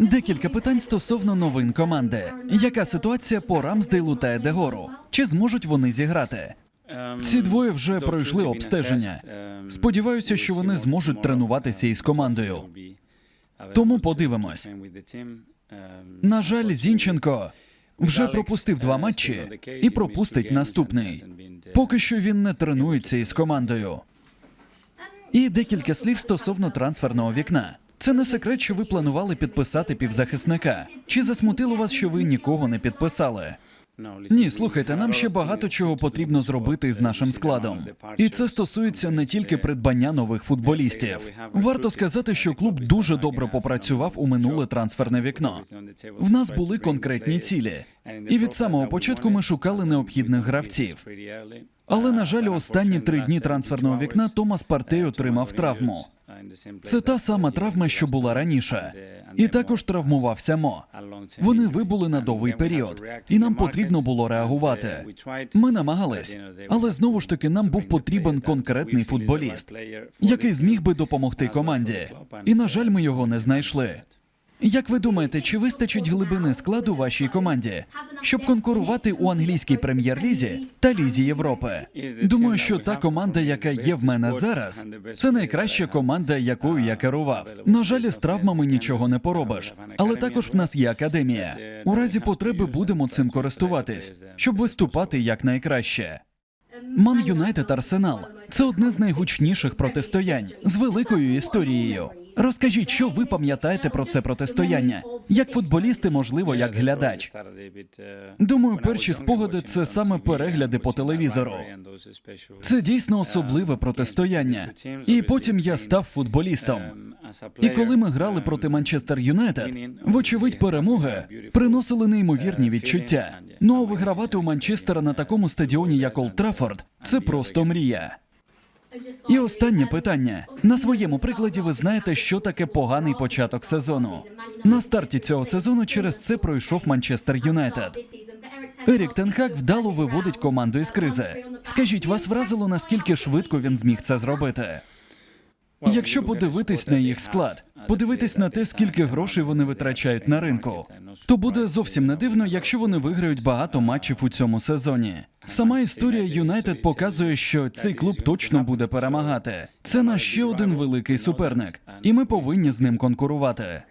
Декілька питань стосовно новин команди. Яка ситуація по Рамсдейлу та Едегору? Чи зможуть вони зіграти? Ці двоє вже пройшли обстеження. Сподіваюся, що вони зможуть тренуватися із командою. Тому подивимось. На жаль, Зінченко вже пропустив два матчі і пропустить наступний. Поки що він не тренується із командою. І декілька слів стосовно трансферного вікна. Це не секрет, що ви планували підписати півзахисника. Чи засмутило вас, що ви нікого не підписали? Ні, слухайте, нам ще багато чого потрібно зробити з нашим складом. І це стосується не тільки придбання нових футболістів. Варто сказати, що клуб дуже добре попрацював у минуле трансферне вікно. В нас були конкретні цілі, і від самого початку ми шукали необхідних гравців. Але на жаль, останні три дні трансферного вікна Томас Партей отримав травму. Це та сама травма, що була раніше, і також травмувався Мо. Вони вибули на довгий період, і нам потрібно було реагувати. Ми намагались, але знову ж таки нам був потрібен конкретний футболіст, який зміг би допомогти команді. І на жаль, ми його не знайшли. Як ви думаєте, чи вистачить глибини складу вашій команді, щоб конкурувати у англійській прем'єр-лізі та лізі Європи? Думаю, що та команда, яка є в мене зараз, це найкраща команда, якою я керував. На жаль, з травмами нічого не поробиш, але також в нас є академія. У разі потреби будемо цим користуватись, щоб виступати якнайкраще. Ман Юнайтед Арсенал це одне з найгучніших протистоянь з великою історією. Розкажіть, що ви пам'ятаєте про це протистояння? Як футболісти, можливо, як глядач? Думаю, перші спогади це саме перегляди по телевізору. Це дійсно особливе протистояння. І потім я став футболістом. І коли ми грали проти Манчестер Юнайтед, вочевидь, перемоги приносили неймовірні відчуття. Ну а вигравати у Манчестера на такому стадіоні, як Олд Траффорд, це просто мрія. І останнє питання. На своєму прикладі ви знаєте, що таке поганий початок сезону. На старті цього сезону через це пройшов Манчестер Юнайтед. Ерік Тенхак вдало виводить команду із кризи. Скажіть, вас вразило, наскільки швидко він зміг це зробити? Якщо подивитись на їх склад, подивитись на те, скільки грошей вони витрачають на ринку, то буде зовсім не дивно, якщо вони виграють багато матчів у цьому сезоні. Сама історія Юнайтед показує, що цей клуб точно буде перемагати. Це наш ще один великий суперник, і ми повинні з ним конкурувати.